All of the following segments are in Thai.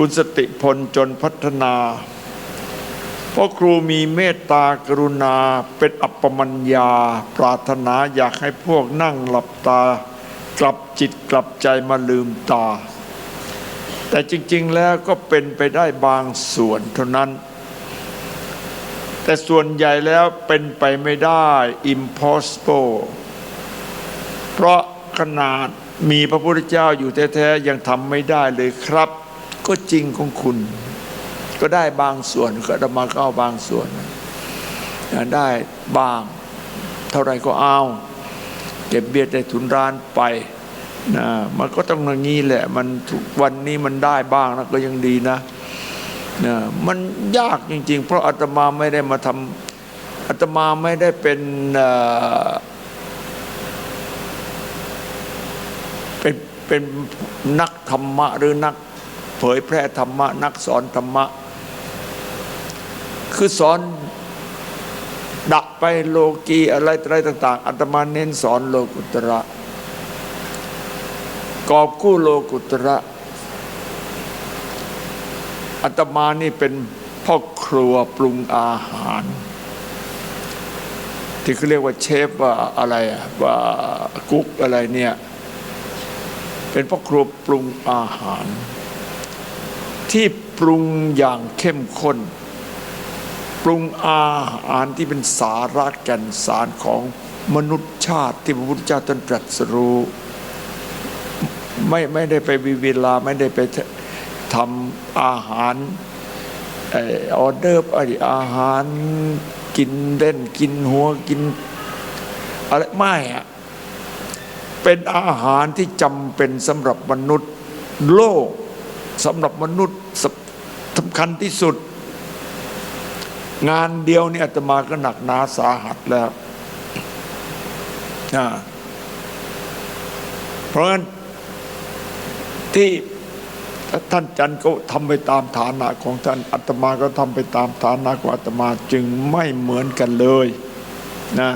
คุณสติพลจนพัฒนา เพราะครูมีเมตตากรุณาเป็นอัปปมัญญา ปรารถนาอยากให้พวกนั่งหลับตา กลับจิตกลับใจมาลืมตา แต่จริง ๆแล้วก็เป็นไปได้บางส่วนเท่านั้น แต่ส่วนใหญ่แล้วเป็นไปไม่ได้ impossible เพราะขนาดมีพระพุทธเจ้าอยู่แท้ๆยังทำไม่ได้เลยครับ ก็จริงของคุณ ก็ได้บางส่วนก็อาตมาก็เอาบางส่วนได้บาง เท่าไรก็เอา เก็บเบียดได้ทุนร้านไปนะมันก็ต้องอย่างนี้แหละ มันทุกวันนี้มันได้บ้างนะก็ยังดีนะนะมันยากจริง ๆ เพราะอาตมาไม่ได้มาทำอาตมาไม่ได้เป็นเป็นเป็นนักธรรมะหรือนัก เผยแพร่ธรรมะ นักสอนธรรมะ คือสอนดักไปโลกีอะไรอะไรต่าง ๆอาตมาเน้นสอนโลกุตระกอบกู้โลกุตระอาตมานี่เป็นพ่อครัวปรุงอาหาร ที่เขาเรียกว่าเชฟว่าอะไรว่ากุ๊กอะไรเนี่ย เป็นพ่อครัวปรุงอาหาร ที่ปรุงอย่างเข้มข้น ปรุงอาหารที่เป็นสาระแก่นสารของมนุษยชาติที่พระพุทธเจ้าตรัสรู้ไม่ไม่ได้ไปวิเวลาไม่ได้ไปทำอาหารออเดอร์อะไรอาหารกินเล่นกินหัวกินอะไรไม่อะเป็นอาหารที่จำเป็นสำหรับมนุษย์โลก สำหรับมนุษย์สำคัญที่สุด งานเดียวนี่อาตมาก็หนักหนาสาหัสแล้ว เพราะงั้นที่ท่านจันทร์ก็ทำไปตามฐานะของท่านอาตมาก็ทำไปตามฐานะของอาตมาจึงไม่เหมือนกันเลยนะ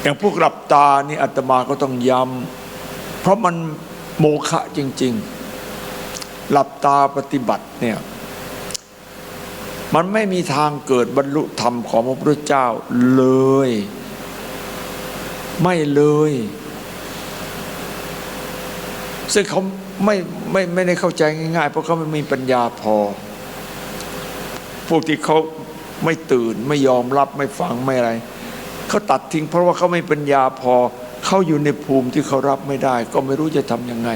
อย่างพวกหลับตานี่อาตมาก็ต้องย้ำ เพราะมันโมฆะจริง ๆ หลับตาปฏิบัติเนี่ยมันไม่มีทางเกิดบรรลุธรรมของพระพุทธเจ้าเลย ไม่เลย ซึ่งเขาไม่ไม่ไม่ได้เข้าใจง่ายๆ เพราะเขาไม่มีปัญญาพอ พวกที่เขาไม่ตื่นไม่ยอมรับไม่ฟังไม่อะไร เขาตัดทิ้งเพราะว่าเขาไม่ปัญญาพอ เขาอยู่ในภูมิที่เขารับไม่ได้ ก็ไม่รู้จะทำยังไง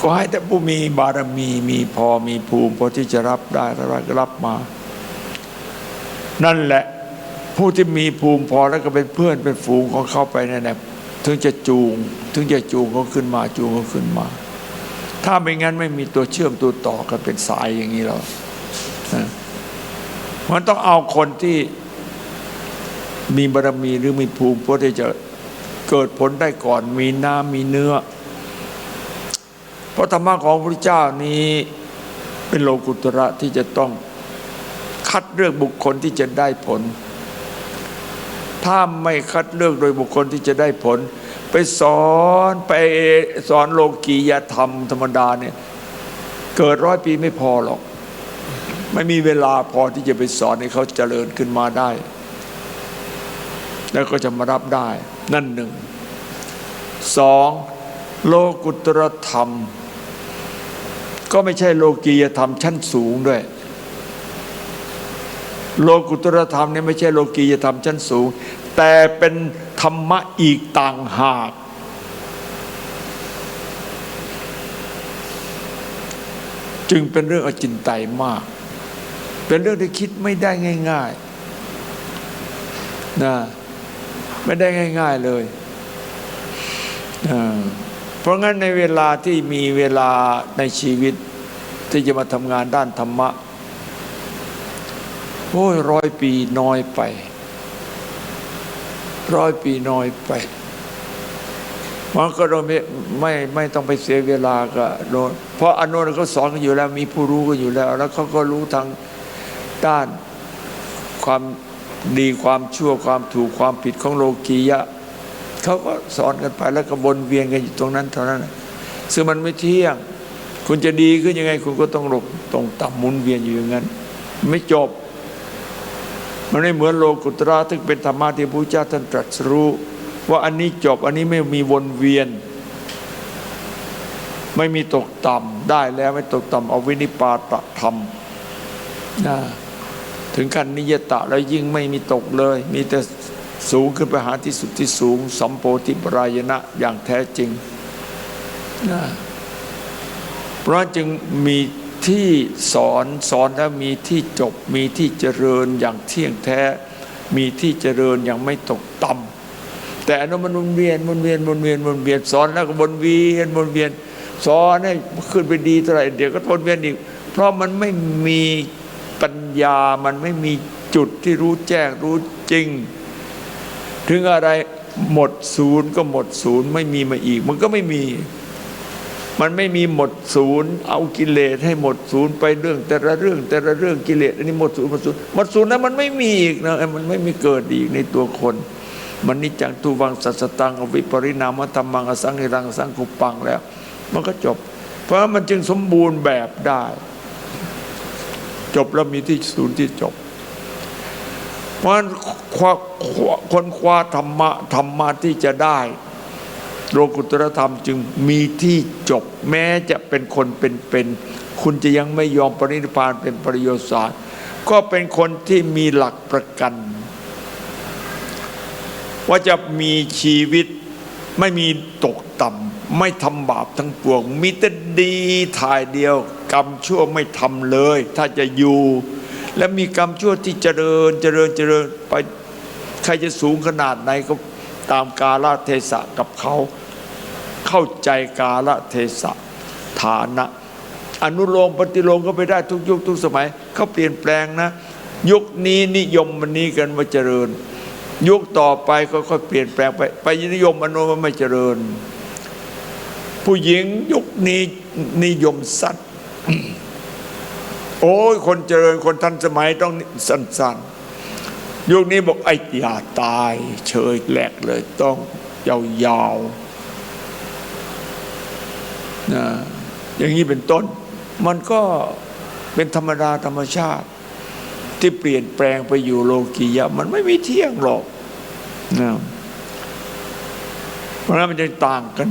ก็ให้แต่ผู้มีบารมีมีพอมีภูมิพอที่จะรับได้อะไรก็รับมา นั่นแหละผู้ที่มีภูมิพอแล้วก็เป็นเพื่อนเป็นฝูงของเขาไปนั่นแหละถึงจะจูง ถึงจะจูงเขาขึ้นมาจูงเขาขึ้นมา ถ้าไม่งั้นไม่มีตัวเชื่อมตัวต่อกันเป็นสายอย่างนี้หรอกมันต้องเอาคนที่ มีบารมีหรือมีภูมิพอที่จะเกิดผลได้ก่อนมีน้ำมีเนื้อ เพราะธรรมะของพระเจ้านี้เป็นโลกุตระที่จะต้องคัดเลือกบุคคลที่จะได้ผล ถ้าไม่คัดเลือกโดยบุคคลที่จะได้ผล ไปสอนไปสอนโลกียธรรมธรรมดาเนี่ยเกิดร้อยปีไม่พอหรอก ไม่มีเวลาพอที่จะไปสอนให้เขาเจริญขึ้นมาได้ แล้วก็จะมารับได้ นั่นหนึ่งสองโลกุตรธรรม ก็ไม่ใช่โลกียธรรมชั้นสูงด้วย โลกุตรธรรมนี่ไม่ใช่โลกียธรรมชั้นสูง แต่เป็นธรรมะอีกต่างหากจึงเป็นเรื่องอจินไตยมาก เป็นเรื่องที่คิดไม่ได้ง่ายๆนะ ไม่ได้ง่าย ๆเลย เพราะงั้นในเวลาที่มีเวลาในชีวิตที่จะมาทำงานด้านธรรมะ โอ้ยร้อยปีน้อยไป ร้อยปีน้อยไปมันก็เราไม่ไม่ไม่ต้องไปเสียเวลากับโนนเพราะอนโนนเขาสอนกันอยู่แล้วมีผู้รู้กันอยู่แล้ว แล้วเขาก็รู้ทางด้านความ ดีความชั่วความถูกความผิดของโลกียะเขาก็สอนกันไปแล้วก็วนเวียนกันอยู่ตรงนั้นเท่านั้นซึ่งมันไม่เที่ยง คุณจะดีขึ้นยังไง คุณก็ต้องหลบตรงต่ำหมุนเวียนอยู่อย่างนั้น ไม่จบ มันไม่เหมือนโลกุตระที่เป็นธรรมะที่พระเจ้าท่านตรัสรู้ ว่าอันนี้จบอันนี้ไม่มีวนเวียน ไม่มีตกต่ำได้แล้วไม่ตกต่ำเอาวินิปาตธรรมนะ ถึงขั้นนิยตะแล้วยิ่งไม่มีตกเลย มีแต่สูงขึ้นไปหาที่สุดที่สูงสัมโพธิปรายณะอย่างแท้จริงนะเพราะจึงมีที่สอนสอนแล้วมีที่จบมีที่เจริญอย่างเที่ยงแท้ มีที่เจริญอย่างไม่ตกต่ำแต่อันนั้นมันวนเวียนวนเวียนวนเวียนวนเวียนสอนแล้วก็วนเวียนวนเวียนสอนให้ขึ้นไปดีเท่าไหร่เดี๋ยวก็วนเวียนอีก เพราะมันไม่มี ปัญญามันไม่มีจุดที่รู้แจ้งรู้จริง ถึงอะไรหมดศูนย์ก็หมดศูนย์ไม่มีมาอีก มันก็ไม่มี มันไม่มีหมดศูนย์เอากิเลสให้หมดศูนย์ไปเรื่อง แต่ละเรื่องแต่ละเรื่องกิเลสอันนี้หมดศูนย์หมดศูนย์หมดศูนย์นั้นมันไม่มีอีกนะมันไม่มีเกิดอีกในตัวคนมันนิจจังตุวังสัสสตังอวิปริณามธรรมังอสังหิรังสังคุปังแล้ว มันก็จบ เพราะมันจึงสมบูรณ์แบบได้ จบแล้วมีที่ศูนย์ที่จบ เพราะฉะนั้นคว้าคนคว้าธรรมะธรรมะที่จะได้โลกุตรธรรมจึงมีที่จบ แม้จะเป็นคนเป็นๆคุณจะยังไม่ยอมปรินิพานเป็นปริโยศาสตร์ก็เป็นคนที่มีหลักประกัน ว่าจะมีชีวิตไม่มีตกต่ำไม่ทำบาปทั้งปวง มีแต่ดีถ่ายเดียว กรรมชั่วไม่ทำเลย ถ้าจะอยู่ และมีกรรมชั่วที่เจริญเจริญเจริญไปใครจะสูงขนาดไหนก็ตามกาลเทศะกับเขา เข้าใจกาลเทศะฐานะ อนุโลมปฏิโลมก็ไปได้ทุกยุคทุกสมัยเขาเปลี่ยนแปลงนะ ยุคนี้นิยมมันนี้กันมาเจริญ ยุคต่อไปก็ค่อยเปลี่ยนแปลงไปไปนิยมอนุมันไม่เจริญ ผู้หญิงยุคนี้นิยมสัตว โอ้ยคนเจริญคนทันสมัยต้องสั้นๆยุคนี้บอกไอ้อย่าตาย เฉยแหลกเลยต้องยาวๆนะอย่างนี้เป็นต้น มันก็เป็นธรรมดาธรรมชาติ ที่เปลี่ยนแปลงไปอยู่โลกียะ มันไม่มีเที่ยงหรอกนะเพราะฉะนั้นมันจะต่างกัน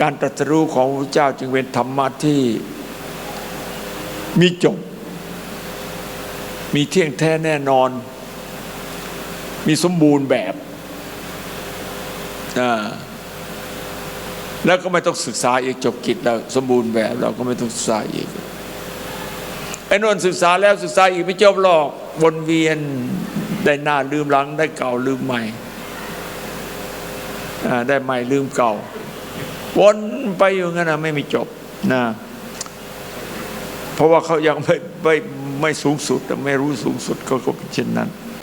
การตรัสรู้ของพระเจ้าจึงเป็นธรรมะที่ มีจบ มีเที่ยงแท้แน่นอน มีสมบูรณ์แบบอ่าแล้วก็ไม่ต้องศึกษาอีกจบกิจแล้วสมบูรณ์แบบ เราก็ไม่ต้องศึกษาอีกไอ้นนศึกษาแล้วศึกษาอีกไม่จบหรอกวนเวียนได้หน้าลืมหลังได้เก่าลืมใหม่ได้ใหม่ลืมเก่าวนไปอยู่งั้นนะไม่มีจบนะ เพราะว่าเขายังไม่ไม่ไม่สูงสุดไม่รู้สูงสุดก็ก็เป็นเช่นนั้น